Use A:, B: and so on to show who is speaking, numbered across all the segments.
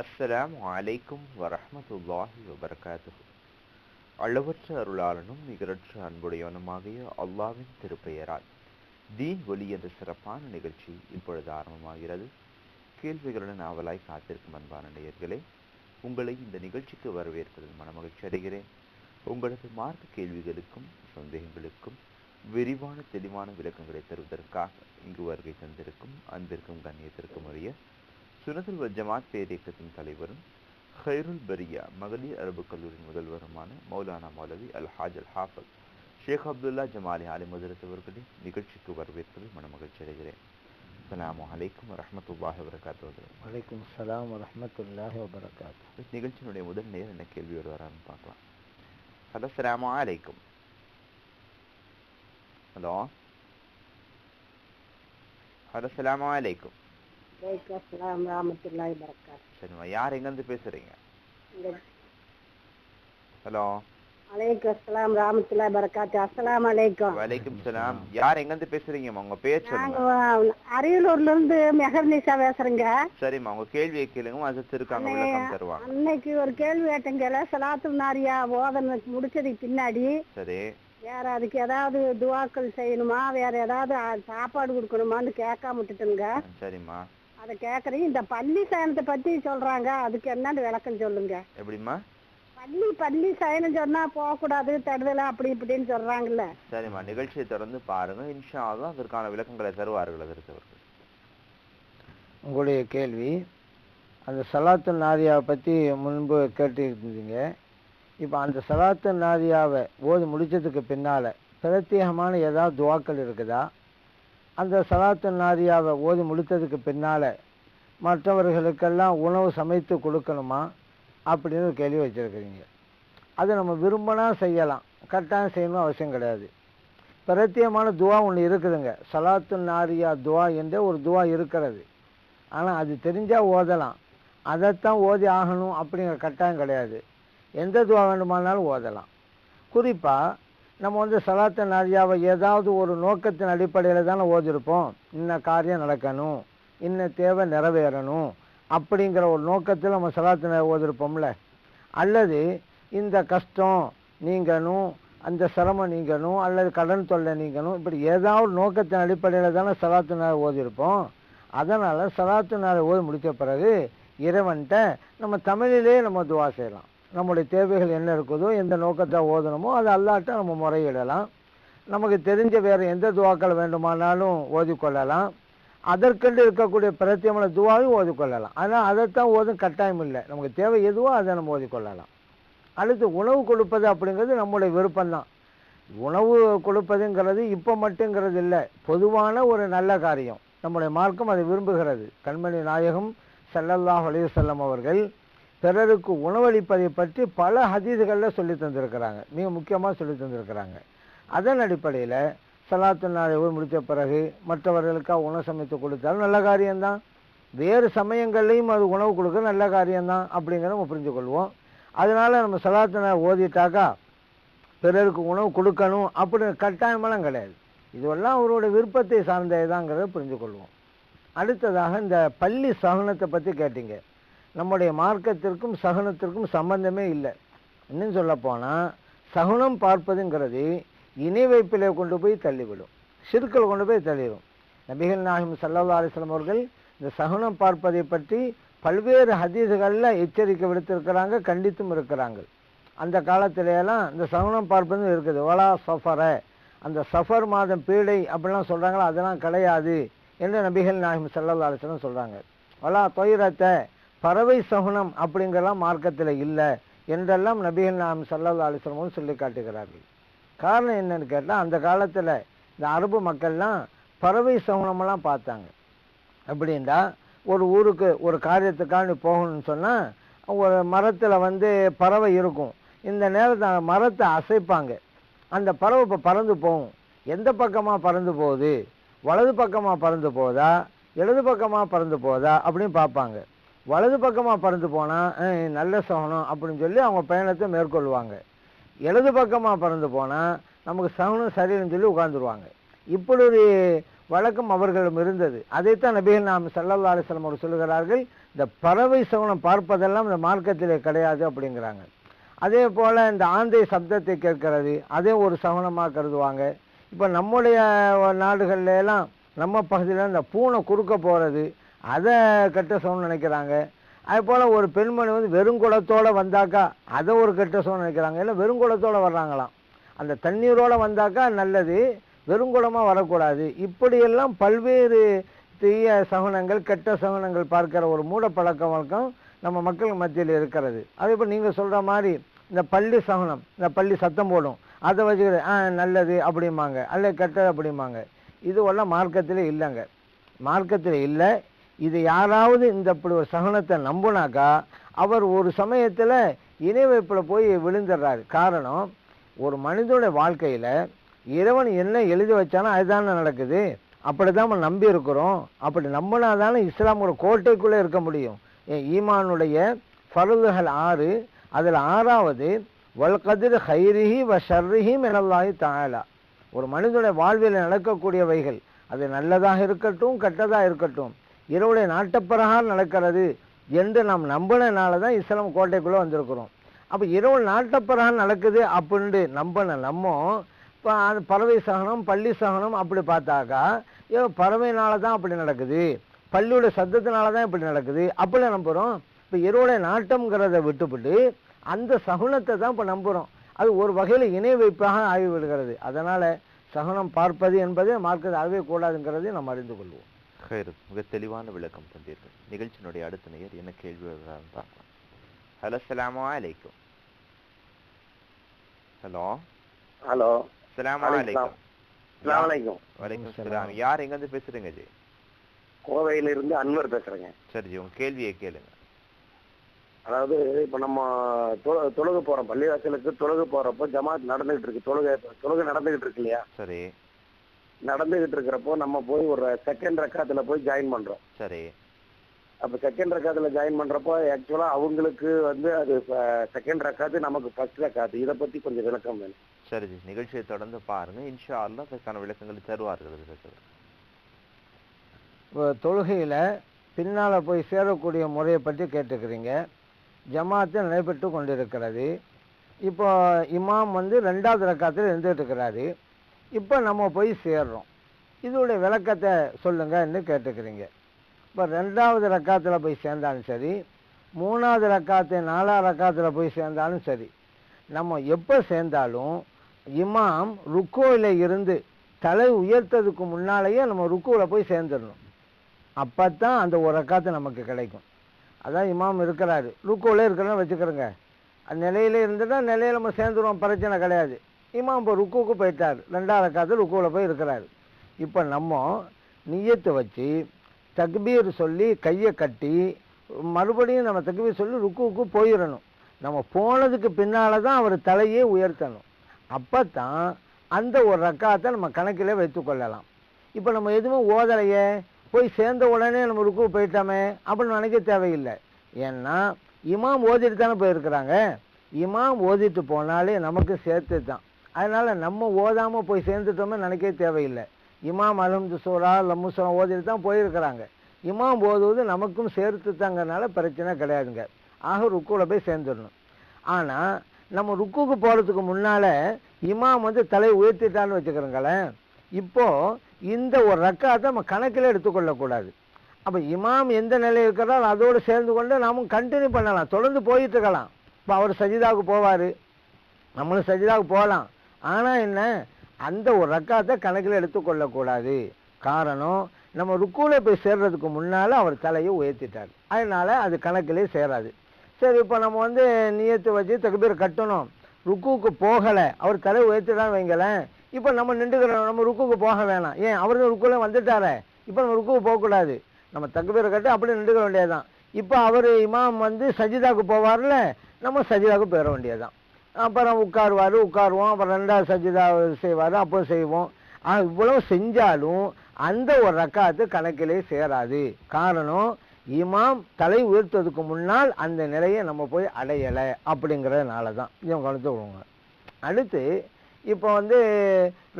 A: அஸ்ஸலாமு அலைக்கும் வரமத்துல்லாஹி வபர்காத்து அளவற்ற அருளாளனும் நிகரற்ற அன்புடையவனுமாகிய அல்லாவின் திருப்பெயரால் தீன் ஒலி என்ற சிறப்பான நிகழ்ச்சி இப்பொழுது ஆரம்பமாகிறது. கேள்விகளுடன் அவலாய் காத்திருக்கும் அன்பான நேயர்களே உங்களை இந்த நிகழ்ச்சிக்கு வரவேற்பதில் மனமகிழ்ச்சி அடைகிறேன். உங்களது மார்க்க கேள்விகளுக்கும் சந்தேகங்களுக்கும் விரிவான தெளிவான விளக்கங்களை தருவதற்காக இங்கு வருகை தந்திருக்கும் அன்பிற்கும் கண்ணியத்திற்கும் உரிய சுனதுல் ஜமாத் பேரியக்கத்தின் தலைவரும் ஹைருல் பரியா மகளிர் அரபு கல்லூரியின் முதல்வருமான மௌலானா மௌலவி அல் ஹாஜ் அல் ஹாஃபல் ஷேக் அப்துல்லா ஜமாலி அலி மதுரத் அவர்களின் நிகழ்ச்சிக்கு வரவேற்பதில் மனமகிழ்ச்சி அடைகிறேன். அஸ்ஸலாமு அலைக்கும் வரஹ்மத்துல்லாஹி வபரகாத்துஹு.
B: வலைக்கும் சலாம் வரஹ்மத்துல்லாஹி வபரகாத்து
A: நிகழ்ச்சியினுடைய முதல் நேரம் என்ன கேள்வியோடு வரான்னு பார்க்கலாம். ஹலோ அஸ்ஸலாமு அலைக்கும். ஹலோ. ஹலோ அலைக்கும்.
C: வலைக்கம்
A: சரிம்மா. யார் எங்கேருந்து பேசுறீங்க? ஹலோ.
C: அலைக்கும் அஸ்ஸலாம் ரஹமத்துல்லாஹி வரகாத் அஸ்ஸலாம் அலைக்கும்.
A: வலைக்கும் சலாம். யார் எங்கேருந்து பேசுறீங்கம்மா? உங்க பேர் சொல்லுங்க.
C: அரியலூர்ல இருந்து மெஹர்னிசா பேசுறேங்க.
A: சரிம்மா. உங்க கேள்வியை கேளுங்க. விளக்கம் தருவாங்க.
C: அன்னைக்கு ஒரு கேள்வி கேட்டேங்கல சலாத்துல் நாரியா ஓதன முடிச்சதுக்கு பின்னாடி
A: சரி.
C: வேற அதுக்கு ஏதாவது துவாக்கள் செய்யணுமா? வேற ஏதாவது சாப்பாடு கொடுக்கணுமான்னு கேட்காம விட்டுட்டுங்க.
A: சரிம்மா.
C: அதை கேக்குறீங்க இந்த பள்ளி சயனத்தை பத்தி சொல்றாங்க. அதுக்கு என்னன்னு விளக்கம் சொல்லுங்க?
A: எப்படிம்மா?
C: பள்ளி பள்ளி சயனம் சொன்னா போகக்கூடாது தடுதல அப்படி இப்படின்னு சொல்றாங்கல்ல.
A: சரிம்மா. நிகழ்ச்சியை தொடர்ந்து பாருங்க. இன்ஷா அல்லாஹ் அதற்கான விளக்கங்களை தருவார்கள் அதற்கு அவர்கள்.
B: உங்களுடைய கேள்வி அந்த சலாத்து நாரியாவை பற்றி முன்பு கேட்டுருந்தீங்க. இப்போ அந்த சலாத்து நாரியாவை ஓதி முடிச்சதுக்கு பின்னால் பிரத்யேகமான ஏதாவது துவாக்கள் இருக்குதா? அந்த சலாத்து நாரியாவை ஓதி முடித்ததுக்கு பின்னால் மற்றவர்களுக்கெல்லாம் உணவு சமைத்து கொடுக்கணுமா அப்படின்னு ஒரு கேள்வி வச்சுருக்கிறீங்க. அது நம்ம விரும்பினா செய்யலாம். கட்டாயம் செய்யணும் அவசியம் கிடையாது. பிரத்தியமான துவா ஒன்று இருக்குதுங்க. சலாத்து நாரியா துவா என்றே ஒரு துவா இருக்கிறது. ஆனால் அது தெரிஞ்சால் ஓதலாம். அதைத்தான் ஓதி ஆகணும் அப்படிங்கிற கட்டாயம் கிடையாது. எந்த துவா வேண்டுமானாலும் ஓதலாம். குறிப்பாக நம்ம வந்து சலாத்த நாரியாவை ஏதாவது ஒரு நோக்கத்தின் அடிப்படையில் தானே ஓதிருப்போம். இன்ன காரியம் நடக்கணும். இன்ன தேவை நிறைவேறணும். அப்படிங்கிற ஒரு நோக்கத்தில் நம்ம சலாத்து ஓதிருப்போம்ல. அல்லது இந்த கஷ்டம் நீங்கணும் அந்த சிரமம் நீங்கணும் அல்லது கடன் தொல்லை நீங்கணும் இப்படி ஏதாவது நோக்கத்தின் அடிப்படையில் தானே சலாத்து நேரம் ஓதிருப்போம். அதனால் சலாத்து நேரம் ஓதி முடித்த பிறகு இறைவன்கிட்ட நம்ம தமிழிலே நம்ம துவா செய்யலாம். நம்முடைய தேவைகள் என்ன இருக்குதோ எந்த நோக்கத்தை ஓதணுமோ அதை அல்லாட்ட நம்ம முறையிடலாம். நமக்கு தெரிஞ்ச வேறு எந்த துவாக்கள் வேண்டுமானாலும் ஓதிக்கொள்ளலாம். அதற்கென்று இருக்கக்கூடிய பிரத்தியமான துவாவும் ஓதிக்கொள்ளலாம். ஆனால் அதைத்தான் ஓதும் கட்டாயம் இல்லை. நமக்கு தேவை எதுவோ அதை நம்ம ஓதிக்கொள்ளலாம். அடுத்து உணவு கொடுப்பது அப்படிங்கிறது நம்முடைய விருப்பம்தான். உணவு கொடுப்பதுங்கிறது இப்போ மட்டுங்கிறது இல்லை. பொதுவான ஒரு நல்ல காரியம். நம்முடைய மார்க்கம் அதை விரும்புகிறது. கண்மணி நாயகம் செல்லல்லா அலைஹி அவர்கள் பிறருக்கு உணவளிப்பதை பற்றி பல ஹதீதுகளில் சொல்லி தந்திருக்கிறாங்க. மிக முக்கியமாக சொல்லி தந்திருக்கிறாங்க. அதன் அடிப்படையில் சலாத்து நாளை முடித்த பிறகு மற்றவர்களுக்காக உணவு சமைத்து கொடுத்தாலும் நல்ல காரியம்தான். வேறு சமயங்கள்லையும் அது உணவு கொடுக்க நல்ல காரியம்தான் அப்படிங்கிறத நம்ம புரிஞ்சு கொள்வோம் நம்ம சலாத்து ஓதிட்டாக்கா பிறருக்கு உணவு கொடுக்கணும் அப்படின்னு கட்டாயமெல்லாம் கிடையாது. இதுவெல்லாம் அவருடைய விருப்பத்தை சார்ந்ததுதாங்கிறத புரிஞ்சு கொள்வோம் அடுத்ததாக இந்த பள்ளி சகனத்தை பற்றி கேட்டீங்க. நம்முடைய மார்க்கத்திற்கும் சகுனத்திற்கும் சம்பந்தமே இல்லை. இன்னும் சொல்ல போனால் சகுனம் பார்ப்பதுங்கிறது இணை வைப்பிலே கொண்டு போய் தள்ளிவிடும். சிறுக்கள் கொண்டு போய் தள்ளிடும் நபிகள் நாயகம் சல்லல்லா அலிஸ்லாம் அவர்கள் இந்த சகுனம் பார்ப்பதை பற்றி பல்வேறு ஹதீதுகளில் எச்சரிக்கை விடுத்திருக்கிறாங்க கண்டித்தும் இருக்கிறாங்க. அந்த காலத்திலேயெல்லாம் இந்த சகுனம் பார்ப்பதும் இருக்குது. ஒலா சஃபரை அந்த சஃபர் மாதம் பீடை அப்படிலாம் சொல்கிறாங்களோ அதெல்லாம் கிடையாது என்று நபிகள் நாயகம் சல்லல்லா அலிஸ்லாம் சொல்கிறாங்க வலா தொயிரத்தை பறவை சகுனம் அப்படிங்கெல்லாம் மார்க்கத்தில் இல்லை என்றெல்லாம் நபிகள் நாம் சல்லா அலிஸ்லமும் சொல்லி காட்டுகிறார்கள். காரணம் என்னன்னு கேட்டால் அந்த காலத்தில் இந்த அரபு மக்கள்லாம் பறவை சகுனமெல்லாம் பார்த்தாங்க. அப்படின்னா ஒரு ஊருக்கு ஒரு காரியத்துக்காண்டி போகணும்னு சொன்னால் ஒரு மரத்தில் வந்து பறவை இருக்கும். இந்த நேரத்தில் மரத்தை அசைப்பாங்க. அந்த பறவை இப்போ பறந்து போகும். எந்த பக்கமாக பறந்து போகுது? வலது பக்கமாக பறந்து போதா இடது பக்கமாக பறந்து போதா அப்படின்னு பார்ப்பாங்க. வலது பக்கமாக பறந்து போனால் நல்ல சகுனம் அப்படின்னு சொல்லி அவங்க பயணத்தை மேற்கொள்வாங்க. இடது பக்கமாக பறந்து போனால் நமக்கு சகுனம் சரின்னு சொல்லி உட்காந்துருவாங்க இப்படி ஒரு வழக்கம் அவர்களிடம் இருந்தது. அதைத்தான் நபிகள் நாம் சல்லல்லா அலிஸ்லாம் அவர் சொல்லுகிறார்கள் இந்த பறவை சகுனம் பார்ப்பதெல்லாம் இந்த மார்க்கத்திலே கிடையாது அப்படிங்கிறாங்க. அதே போல் இந்த ஆந்தை சப்தத்தை கேட்கிறது அதே ஒரு சகுனமாக கருதுவாங்க. இப்போ நம்முடைய நாடுகள்லாம் நம்ம பகுதியில் இந்த பூனை குறுக்க போகிறது அதை கெட்ட சவுண்ட் நினைக்கிறாங்க. அது போல் ஒரு பெண்மணி வந்து வெறுங்குடத்தோட வந்தாக்கா அதை ஒரு கெட்ட சவுண்ட் நினைக்கிறாங்க. இல்லை வெறுங்குடத்தோட வர்றாங்களாம். அந்த தண்ணீரோட வந்தாக்கா நல்லது வெறுங்குளமாக வரக்கூடாது. இப்படியெல்லாம் பல்வேறு தீய சகுனங்கள் கெட்ட சகுனங்கள் பார்க்கிற ஒரு மூட பழக்க வழக்கம் நம்ம மக்கள் மத்தியில் இருக்கிறது. அதே போல் நீங்கள் சொல்கிற மாதிரி இந்த பள்ளி சகுனம் இந்த பள்ளி சத்தம் போடும். அதை வச்சுக்கிட்டு ஆ நல்லது அப்படிம்பாங்க. அல்ல கெட்டது அப்படிம்பாங்க. இதுவெல்லாம் மார்க்கத்தில் இல்லைங்க. மார்க்கத்தில் இல்லை. இது யாராவது இந்த இப்படி ஒரு சகனத்தை நம்புனாக்கா அவர் ஒரு சமயத்தில் இணை வைப்பில் போய் விழுந்துடுறாரு காரணம் ஒரு மனிதனுடைய வாழ்க்கையில் இறைவன் என்ன எழுதி வச்சானோ அதுதானே நடக்குது. அப்படி தான் நம்ம நம்பி இருக்கிறோம் அப்படி நம்பினா தானே இஸ்லாமோட கோட்டைக்குள்ளே இருக்க முடியும். ஏன் ஈமானுடைய ஃபருதுகள் ஆறு அதில் ஆறாவது வல்கதிர் ஹைரிஹி வ ஷர்ரிஹி மெனல்லாஹி தாயலா ஒரு மனிதனுடைய வாழ்வில் நடக்கக்கூடியவைகள் அது நல்லதாக இருக்கட்டும் கெட்டதாக இருக்கட்டும். இரவுடைய நாட்டப்பிரகாரம் நடக்கிறது என்று நாம் நம்பினால தான் இஸ்லாம் கோட்டைக்குள்ளே வந்திருக்கிறோம். அப்போ இரவு நாட்டப்பிரகாரம் நடக்குது அப்படின்ட்டு நம்பின நம்ம இப்போ அது பறவை சகனம் பள்ளி சகனம் அப்படி பார்த்தாக்கா ஏதோ பறவைனால தான் அப்படி நடக்குது. பள்ளியோட சத்தத்தினால தான் இப்படி நடக்குது. அப்படி நம்புகிறோம் இப்போ இரவுடைய நாட்டம்ங்கிறத விட்டுவிட்டு அந்த சகுனத்தை தான் இப்போ நம்புகிறோம் அது ஒரு வகையில் இணை வைப்பாக ஆகிவிடுகிறது. அதனால் சகுனம் பார்ப்பது என்பதே மார்க்கது ஆகவே கூடாதுங்கிறதையும் நம்ம அறிந்து கொள்வோம்.
A: ஹைர் மிக தெளிவான விளக்கம் தந்தீர்கள். நிகழ்ச்சியினுடைய அடுத்த நேயர் என்ன கேள்வி வருகிறான்னு பார்க்கலாம் ஹலோ சலாமு அலைக்கும் ஹலோ
D: ஹலோ
A: சலாமு
D: அலைக்கும்.
A: அலைக்கும் வலைக்கும்
B: சலாம்.
A: யார்? எங்கேருந்து பேசுறீங்க ஜி?
D: கோவையில இருந்து அன்வர் பேசுறேங்க.
A: சரி ஜி உங்க கேள்வியை கேளுங்க.
D: அதாவது இப்ப நம்ம தொழு- தொழுக போறோம். பள்ளிவாசலுக்கு தொழுக போறப்போ ஜமாத் நடந்துகிட்டு இருக்கு. தொழுகை தொழுகை நடந்துகிட்டு இருக்கு இல்லையா?
A: சரி.
D: நடந்துகிட்டு இருக்கிறப்போ நம்ம போய் ஒரு செகண்ட் ரக்காத்துல போய் ஜாயின் பண்றோம்.
A: சரி.
D: அப்ப செகண்ட் ரக்காத்துல ஜாயின் பண்றப்போ ஆக்சுவலா அவங்களுக்கு வந்து அது செகண்ட் ரக்காத்து நமக்கு ஃபர்ஸ்ட் ரக்காத்து இதை பத்தி கொஞ்சம் விளக்கம் வேணும்.
A: சரி ஜி நிகழ்ச்சியை தொடர்ந்து பாருங்க. இன்ஷா அல்லாஹ் அதற்கான விளக்கங்களை தருவார்கள்
B: தொழுகையில் பின்னால் போய் சேரக்கூடிய முறையை பற்றி கேட்டுக்கிறீங்க. ஜமாத்து நடைபெற்று கொண்டிருக்கிறது. இப்போ இமாம் வந்து ரெண்டாவது ரக்காத்தில் இருந்துகிட்டு இருக்கிறாரு இப்போ நம்ம போய் சேர்றோம். இதோடைய விளக்கத்தை சொல்லுங்கன்னு கேட்டுக்கிறீங்க. இப்போ ரெண்டாவது ரக்காத்தில் போய் சேர்ந்தாலும் சரி மூணாவது ரக்காத்து நாலாவது ரக்காத்தில் போய் சேர்ந்தாலும் சரி நம்ம எப்போ சேர்ந்தாலும் இமாம் ருக்கோவில் இருந்து தலை உயர்த்ததுக்கு முன்னாலேயே நம்ம ருக்குவில் போய் சேர்ந்துடணும். அப்போ தான் அந்த ஒரு ரக்காத்து நமக்கு கிடைக்கும். அதான் இமாம் இருக்கிறாரு. ருக்குவில் இருக்கிறன்னு வச்சுக்கிறோங்க. அந்த நிலையில இருந்துட்டால் நிலையில் நம்ம சேர்ந்துருவோம். பிரச்சனை கிடையாது. இமாம் இப்போ ருக்குவுக்கு போயிட்டார். ரெண்டாவது ரக்காத்து ருக்குவில் போய் இருக்கிறாரு. இப்போ நம்ம நியத்தை வச்சு தக்பீர் சொல்லி கையை கட்டி மறுபடியும் நம்ம தக்பீர் சொல்லி ருக்குவுக்கு போயிடணும். நம்ம போனதுக்கு பின்னால தான் அவர் தலையே உயர்த்தணும். அப்போ தான் அந்த ஒரு ரக்காத்தை நம்ம கணக்கிலே வைத்து கொள்ளலாம். இப்போ நம்ம எதுவும் ஓதலையே? போய் சேர்ந்த உடனே நம்ம ருக்கு போயிட்டோமே அப்படின்னு நினைக்க தேவையில்லை. ஏன்னா இமாம் ஓதிட்டு தானே போயிருக்கிறாங்க. இமாம் ஓதிட்டு போனாலே நமக்கு சேர்த்து தான் அதனால் நம்ம ஓதாமல் போய் சேர்ந்துட்டோமே நினைக்க தேவையில்லை. இமாம் அலமது சோரா லம்முசோரா ஓதிட்டு தான் போயிருக்கிறாங்க. இமாம் ஓதுவது நமக்கும் சேர்த்து தாங்கனால பிரச்சனை கிடையாதுங்க. ஆக ருக்குவில் போய் சேர்ந்துடணும். ஆனால் நம்ம ருக்குக்கு போகிறதுக்கு முன்னால் இமாம் வந்து தலை உயர்த்திட்டான்னு வச்சுக்கிறோங்களேன். இப்போது இந்த ஒரு ரக்காத்தை நம்ம கணக்கில் எடுத்துக்கொள்ளக்கூடாது அப்போ இமாம் எந்த நிலையில் இருக்கிறதோ அதோடு சேர்ந்து கொண்டு நாமும் கண்டினியூ பண்ணலாம். தொடர்ந்து போயிட்டு இருக்கலாம். இப்போ அவர் சஜிதாவுக்கு போவார். நம்மளும் சஜிதாவுக்கு போகலாம். ஆனால் என்ன? அந்த ஒரு ரக்காத்தை கணக்கில் எடுத்துக்கொள்ளக்கூடாது. காரணம் நம்ம ருக்குவில் போய் சேர்றதுக்கு முன்னால் அவர் தலையை உயர்த்திட்டார். அதனால் அது கணக்கிலே சேராது. சரி இப்போ நம்ம வந்து நியத்து வச்சு தகுபீர் கட்டணும். ருக்குவுக்கு போகலை. அவர் தலை உயர்த்திட்டான்னு வைங்களேன். இப்போ நம்ம நின்றுக்கிறோம். நம்ம ருக்குவுக்கு போக வேணாம். ஏன்? அவர் ருக்குல வந்துட்டாரே. இப்போ நம்ம ருக்குவுக்கு போகக்கூடாது. நம்ம தகுபீரை கட்டி அப்படியே நின்றுக்க வேண்டியதுதான். இப்போ அவர் இமாம் வந்து சஜிதாவுக்கு போவார்ல நம்ம சஜிதாவுக்கு போயிட வேண்டியதுதான். அப்புறம் உட்காருவார் உட்காருவோம் அப்புறம் ரெண்டாவது சஜிதா செய்வார் அப்போ செய்வோம். ஆனால் இவ்வளவு செஞ்சாலும் அந்த ஒரு ரக்காத்து கணக்கிலே சேராது. காரணம் இமாம் தலை உயர்த்ததுக்கு முன்னால் அந்த நிலையை நம்ம போய் அடையலை அப்படிங்கிறதுனால தான். இவங்க கவனித்து விடுவாங்க அடுத்து இப்போ வந்து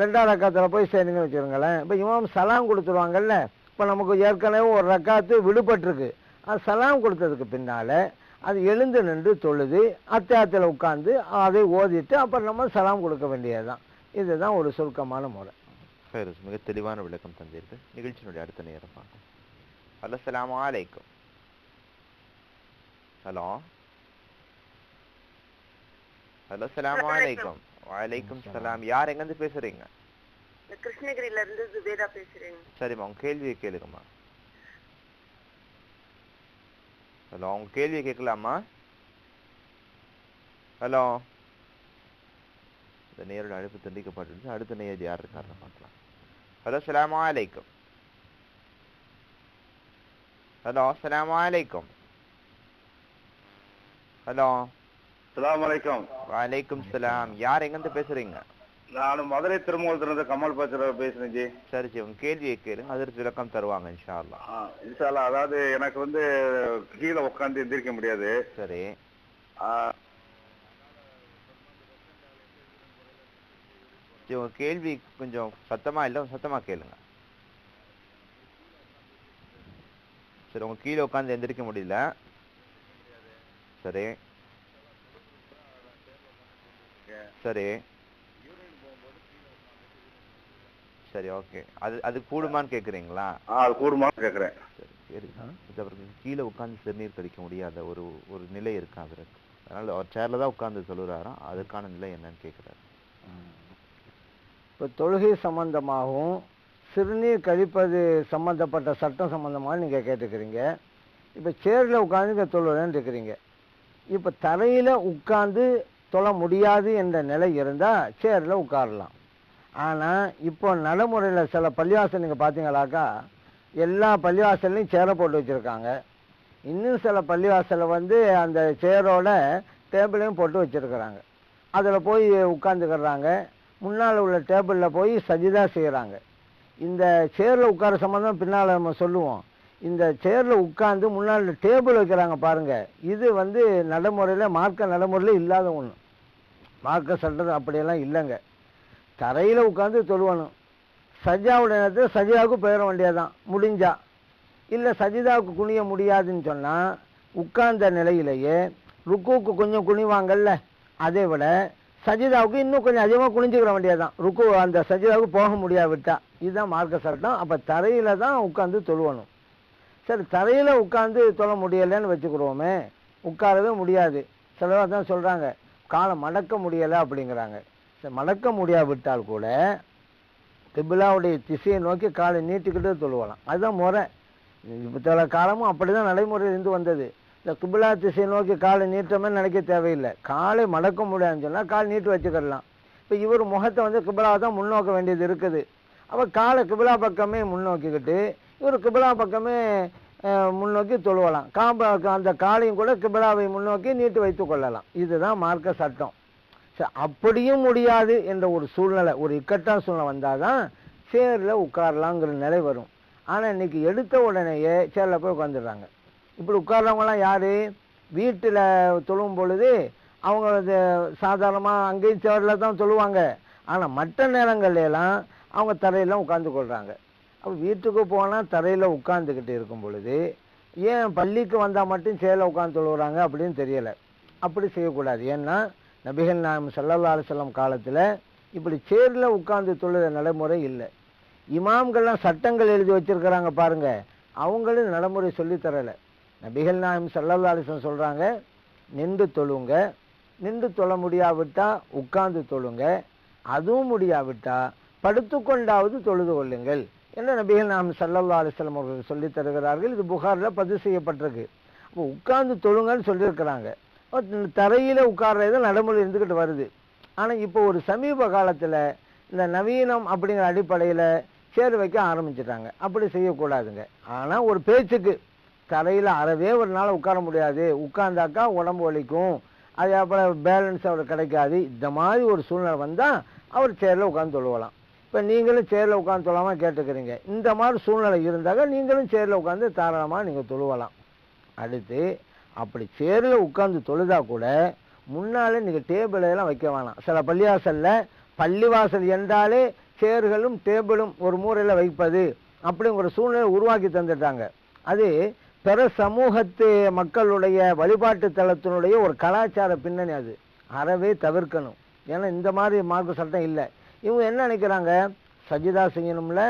B: ரெண்டாவது ரக்காத்தில் போய் சேர்ந்தீங்கன்னு வச்சுருங்களேன் இப்போ இமாம் சலாம் கொடுத்துருவாங்கல்ல. இப்போ நமக்கு ஏற்கனவே ஒரு ரக்காத்து விடுபட்டிருக்கு. அது சலாம் கொடுத்ததுக்கு பின்னால் அது எழுந்து நின்று தொழுது அத்தியாயத்தில் உட்காந்து அதை ஓதிட்டு அப்புறம் நம்ம சலாம் கொடுக்க வேண்டியதுதான். இதுதான் ஒரு சுருக்கமான முறை.
A: ஃபைரோஸ் மிக தெளிவான விளக்கம் தந்தீர்கள். நிகழ்ச்சியினுடைய அடுத்த நேரம் பார்ப்போம். ஹலோ சலாம் அலைக்கும். ஹலோ? ஹலோ சலாம் அலைக்கும். வலைக்கும் சலாம். யார் எங்கேருந்து பேசுறீங்க?
E: கிருஷ்ணகிரியில இருந்து சுபேதா பேசுறேங்க
A: சரிம்மா உங்க கேள்வியை கேளுங்கம்மா. ஹலோ உங்க கேள்வியை கேட்கலாமா? ஹலோ இந்த நேரோட அழைப்பு துண்டிக்கப்பட்டிருந்துச்சு அடுத்த நேர் யார் இருக்காருன்னு பார்க்கலாம். ஹலோ சலாம் அலைக்கும் ஹலோ சலாம் அலைக்கும் ஹலோ
F: அஸ்ஸலாமு அலைக்கும்
A: வலைக்கும் சலாம் யார் எங்கேருந்து பேசுறீங்க?
F: நான் மதுரை திருமூலத்திலிருந்து கமல் பேசுற பேசுறேன் ஜி.
A: சரி சரி உங்க கேள்வியை கேளுங்க அதற்கு விளக்கம் தருவாங்க இன்ஷா அல்லாஹ்
F: ஆ, இன்ஷால்லா அதாவது எனக்கு வந்து கீழே உட்காந்து எந்திரிக்க முடியாது.
A: சரி. உங்க கேள்வி கொஞ்சம் சத்தமா இல்ல சத்தமா கேளுங்க. சரி உங்க கீழே உட்கார்ந்து எந்திரிக்க முடியல. சரி. சரி. சரி ஓகே அது அது கூடுமான்னு கேக்குறீங்களா?
F: ஆ, அது கூடுமான்னு கேக்குறேன்.
A: சரி சரி. இது அவருக்கு கீழே உட்கார்ந்து சிறுநீர் கழிக்க முடியாத ஒரு ஒரு நிலை இருக்கா அவருக்கு அதனால அவர் சேர்ல தான் உட்கார்ந்து சொல்லுறாராம் அதுக்கான நிலை என்னன்னு கேக்குறாரு.
B: இப்போ தொழுகை சம்பந்தமாகவும் சிறுநீர் கழிப்பது சம்பந்தப்பட்ட சட்டம் சம்பந்தமாக நீங்கள் கேட்டுக்கிறீங்க. இப்போ சேரில் உட்காந்து இங்கே தொழுறேன்னு இருக்கிறீங்க. இப்போ தரையில் உட்கார்ந்து தொழ முடியாது என்ற நிலை இருந்தால் சேரில் உட்காரலாம். ஆனால் இப்போ நடைமுறையில் சில பள்ளிவாசல் நீங்கள் பார்த்தீங்களாக்கா எல்லா பள்ளிவாசல்லையும் சேரை போட்டு வச்சுருக்காங்க. இன்னும் சில பள்ளிவாசலில் வந்து அந்த சேரோட டேபிளையும் போட்டு வச்சுருக்குறாங்க. அதில் போய் உட்காந்துக்கிறாங்க முன்னால் உள்ள டேபிளில் போய் சஜிதா செய்கிறாங்க இந்த சேரில் உட்கார சம்மந்தம் பின்னால் நம்ம சொல்லுவோம். இந்த சேரில் உட்காந்து முன்னால் டேபிள் வைக்கிறாங்க பாருங்க. இது வந்து நடைமுறையில் மார்க்க நடைமுறையில் இல்லாத ஒன்று மார்க்க சட்டம் அப்படியெல்லாம் இல்லைங்க. தரையில் உட்காந்து தொழுவணும் சஜாவுடைய நேரத்தில் சஜிதாவுக்கு போயிட வேண்டியதுதான். முடிஞ்சா. இல்லை சஜிதாவுக்கு குனிய முடியாதுன்னு சொன்னால் உட்கார்ந்த நிலையிலேயே ருக்குவுக்கு கொஞ்சம் குனிவாங்கல்ல அதை விட சஜிதாவுக்கு இன்னும் கொஞ்சம் அதிகமாக குனிஞ்சுக்கிற வேண்டியதுதான். ருக்கு அந்த சஜிதாவுக்கு போக முடியாவிட்டா. இதுதான் மார்க்க சட்டம். அப்போ தரையில் தான் உட்காந்து தொழுவணும். சரி தரையில் உட்காந்து தொழ முடியலைன்னு வச்சுக்கிடுவோமே உட்காரவே முடியாது. சிலவாக தான் சொல்கிறாங்க காலை மடக்க முடியலை அப்படிங்கிறாங்க. மடக்க முடியாவிட்டால் கூட கிபிலாவுடைய திசையை நோக்கி காலை நீட்டிக்கிட்டு தொழுவலாம் அதுதான் முறை. இப்போ சில காலமும் அப்படி தான் நடைமுறையில் இருந்து வந்தது. இந்த கிபிலா திசையை நோக்கி காலை நீட்டமே நினைக்க தேவையில்லை. காலை மடக்க முடியாதுன்னு சொன்னால் கால் நீட்டு வச்சுக்கிடலாம். இப்போ இவர் முகத்தை வந்து கிபிலாவை தான் முன்னோக்க வேண்டியது இருக்குது. அப்போ காலை கிபிலா பக்கமே முன்னோக்கிக்கிட்டு இவர் கிபிலா பக்கமே முன்னோக்கி தொழுவலாம். காம்ப அந்த காலையும் கூட கிபிலாவை முன்னோக்கி நீட்டு வைத்து கொள்ளலாம். இதுதான் மார்க்க சட்டம். அப்படியும் முடியாது என்ற ஒரு சூழ்நிலை ஒரு இக்கட்டான சூழ்நிலை வந்தால் தான் சேரில் உட்காரலாங்கிற நிலை வரும். ஆனால் இன்னைக்கு எடுத்த உடனேயே சேரில் போய் உட்காந்துடுறாங்க இப்படி உட்கார்றவங்களாம் யார்? வீட்டில் தொழும் பொழுது அவங்க சாதாரணமாக அங்கேயும் சேரில் தான் தொழுவாங்க. ஆனால் மற்ற நேரங்கள்லாம் அவங்க தரையெல்லாம் உட்காந்து கொள்கிறாங்க அப்போ வீட்டுக்கு போனால் தரையில் உட்காந்துக்கிட்டு இருக்கும் பொழுது ஏன் பள்ளிக்கு வந்தால் மட்டும் சேரில் உட்காந்து தொழுகிறாங்க அப்படின்னு தெரியலை. அப்படி செய்யக்கூடாது. ஏன்னா நபிகள் நாயம் ஸல்லல்லாஹு அலைஹி காலத்தில் இப்படி சேரில் உட்கார்ந்து தொழுகிற நடைமுறை இல்லை. இமாம்கள்லாம் சட்டங்கள் எழுதி வச்சிருக்கிறாங்க பாருங்க. அவங்களும் நடைமுறை சொல்லித் தரலை. நபிகள் நாயம் ஸல்லல்லாஹு சொல்கிறாங்க நின்று தொழுங்க. நின்று தொழ முடியாவிட்டால் உட்கார்ந்து தொழுங்க. அதுவும் முடியாவிட்டால் படுத்துக்கொண்டாவது தொழுது கொள்ளுங்கள். என்று நபிகள் நாம் ஸல்லல்லாஹு அவர்கள் சொல்லித் தருகிறார்கள். இது புகாரில் பதிவு செய்யப்பட்டிருக்கு. அப்போ உட்கார்ந்து தொழுங்கன்னு சொல்லியிருக்கிறாங்க. தரையில் உட்கார்றது நடைமுறை இருந்துக்கிட்டு வருது. ஆனால் இப்போ ஒரு சமீப காலத்தில் இந்த நவீனம் அப்படிங்கிற அடிப்படையில் சேர் வைக்க ஆரம்பிச்சிட்டாங்க. அப்படி செய்யக்கூடாதுங்க. ஆனால் ஒரு பேச்சுக்கு தரையில் அறவே ஒரு நாள் உட்கார முடியாது. உட்கார்ந்தாக்கா உடம்பு வலிக்கும். அதே அப்புறம் பேலன்ஸ் அவர் கிடைக்காது. இந்த மாதிரி ஒரு சூழ்நிலை வந்தால் அவர் சேரில் உட்காந்து தொழுவலாம். இப்போ நீங்களும் சேரில் உட்காந்து தொழாமல் கேட்டுக்கிறீங்க. இந்த மாதிரி சூழ்நிலை இருந்தாக்க நீங்களும் சேரில் உட்காந்து தாராளமாக நீங்கள் தொழுவலாம். அடுத்து அப்படி சேரில் உட்காந்து தொழுதா கூட முன்னாலே நீங்கள் டேபிள் எல்லாம் வைக்க வேணாம். சில பள்ளிவாசலில் பள்ளிவாசல் என்றாலே சேர்களும் டேபிளும் ஒரு மூறையில் வைப்பது அப்படிங்கிற ஒரு சூழ்நிலை உருவாக்கி தந்துட்டாங்க. அது பிற சமூகத்து மக்களுடைய வழிபாட்டு தளத்தினுடைய ஒரு கலாச்சார பின்னணி அது. அறவே தவிர்க்கணும். ஏன்னா இந்த மாதிரி மார்க்க சட்டம் இல்லை. இவங்க என்ன நினைக்கிறாங்க? சஜிதா செய்யணும்ல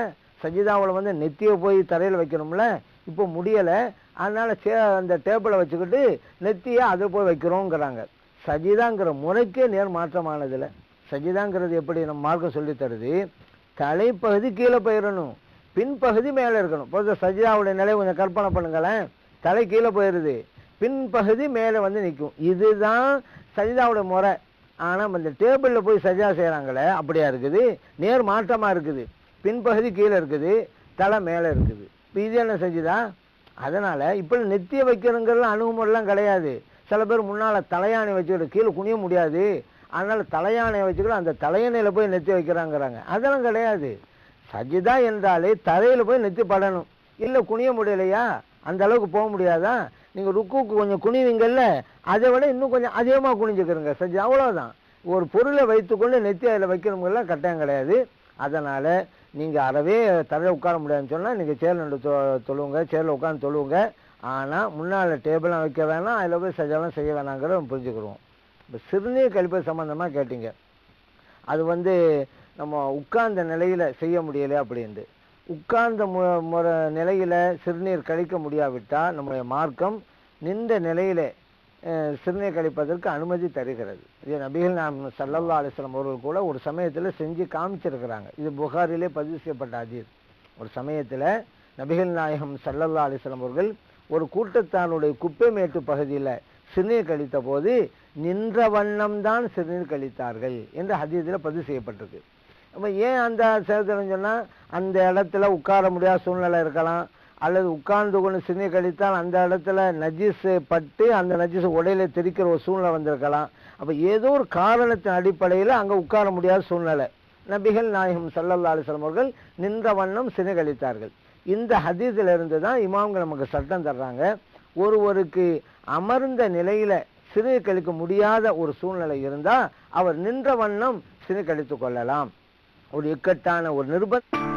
B: சஜிதாவில் வந்து நெத்தியை போய் தரையில் வைக்கணும்ல இப்போ முடியலை அதனால் சே அந்த டேபிளை வச்சுக்கிட்டு நெத்தியை அதை போய் வைக்கிறோங்கிறாங்க. சஜிதாங்கிற முறைக்கே நேர் மாற்றமானதில்ல. சஜிதாங்கிறது எப்படி நம்ம மார்க்கம் சொல்லித்தருது தலைப்பகுதி கீழே போயிடணும். பின்பகுதி மேலே இருக்கணும். இப்போ சஜிதாவுடைய நிலை கொஞ்சம் கற்பனை பண்ணுங்களேன். தலை கீழே போயிடுது பின்பகுதி மேலே வந்து நிற்கும். இதுதான் சஜிதாவுடைய முறை. ஆனால் இந்த டேபிளில் போய் சஜிதா செய்கிறாங்களே அப்படியா இருக்குது? நேர் மாற்றமாக இருக்குது. பின்பகுதி கீழே இருக்குது. தலை மேலே இருக்குது. இப்போ இது என்ன சஜிதா? அதனால் இப்போ நெத்திய வைக்கணுங்கிற அணுகுமுறைலாம் கிடையாது. சில பேர் முன்னால் தலையானை வச்சுக்கிட்டு கீழே குனிய முடியாது. அதனால் தலையானை வச்சுக்கிட்டு அந்த தலையணையில் போய் நெத்தி வைக்கிறாங்கிறாங்க. அதெல்லாம் கிடையாது. சஜிதா என்றாலே தரையில் போய் நெத்தி படணும். இல்லை குனிய முடியலையா? அந்த அளவுக்கு போக முடியாதா? நீங்கள் ருக்குக்கு கொஞ்சம் குனிவீங்கல்ல? அதை விட இன்னும் கொஞ்சம் அதிகமாக குனிஞ்சுக்கிறங்க சஜிதா. அவ்வளோதான் ஒரு பொருளை வைத்துக்கொண்டு நெத்தி அதில் வைக்கணுங்கெல்லாம் கட்டாயம் கிடையாது. அதனால் நீங்கள் அறவே தரையில் உட்கார முடியாதுன்னு சொன்னால் நீங்கள் சேர் நண்டு தொ தொழுவுங்க சேரில் உட்காந்து தொழுவுங்க. ஆனால் முன்னால் டேபிளாக வைக்க வேணாம் அதில் போய் சஜாலாம் செய்ய வேணாங்கிறத புரிஞ்சுக்கிறோம் இப்போ சிறுநீர் கழிப்பது சம்மந்தமாக கேட்டிங்க. அது வந்து நம்ம உட்கார்ந்த நிலையில் செய்ய முடியலை அப்படின்ட்டு. உட்கார்ந்த மு முறை நிலையில் சிறுநீர் கழிக்க முடியாவிட்டால் நம்முடைய மார்க்கம் நின்ற நிலையிலே சிறுநீர் கழிப்பதற்கு அனுமதி தருகிறது. இது நபிகள் நாம் சல்லல்லா அலிஸ்லாம் அவர்கள் கூட ஒரு சமயத்தில் செஞ்சு காமிச்சிருக்கிறாங்க. இது புகாரிலே பதிவு செய்யப்பட்ட அதீர் ஒரு சமயத்தில் நபிகள் நாயகம் சல்லல்லா அலிஸ்லாம் அவர்கள் ஒரு கூட்டத்தாருடைய குப்பைமேட்டு பகுதியில் சிறுநீர் கழித்த போது நின்ற வண்ணம் தான் சிறுநீர் கழித்தார்கள் என்று ஹதீஸில் பதிவு செய்யப்பட்டிருக்கு. அப்போ ஏன் அந்த சேர்த்துன்னு சொன்னால் அந்த இடத்துல உட்கார முடியாத சூழ்நிலை இருக்கலாம். அல்லது உட்கார்ந்து கொண்டு சிறுநீர் கழித்தால் அந்த இடத்துல நஜீஸ் பட்டு அந்த நஜீஸ் உடையில தெரிக்கிற ஒரு சூழ்நிலை வந்திருக்கலாம். அப்போ ஏதோ ஒரு காரணத்தின் அடிப்படையில் அங்கே உட்கார முடியாத சூழ்நிலை. நபிகள் நாயகம் சல்லல்லா அலிஸ்லாம் அவர்கள் நின்ற வண்ணம் சிந்தை கழித்தார்கள். இந்த ஹதீஸில் இருந்து தான் இமாம்கள் நமக்கு சட்டம் தர்றாங்க. ஒருவருக்கு அமர்ந்த நிலையில சிறு கழிக்க முடியாத ஒரு சூழ்நிலை இருந்தால் அவர் நின்ற வண்ணம் சிறு கழித்து கொள்ளலாம். ஒரு இக்கட்டான ஒரு நிர்பந்த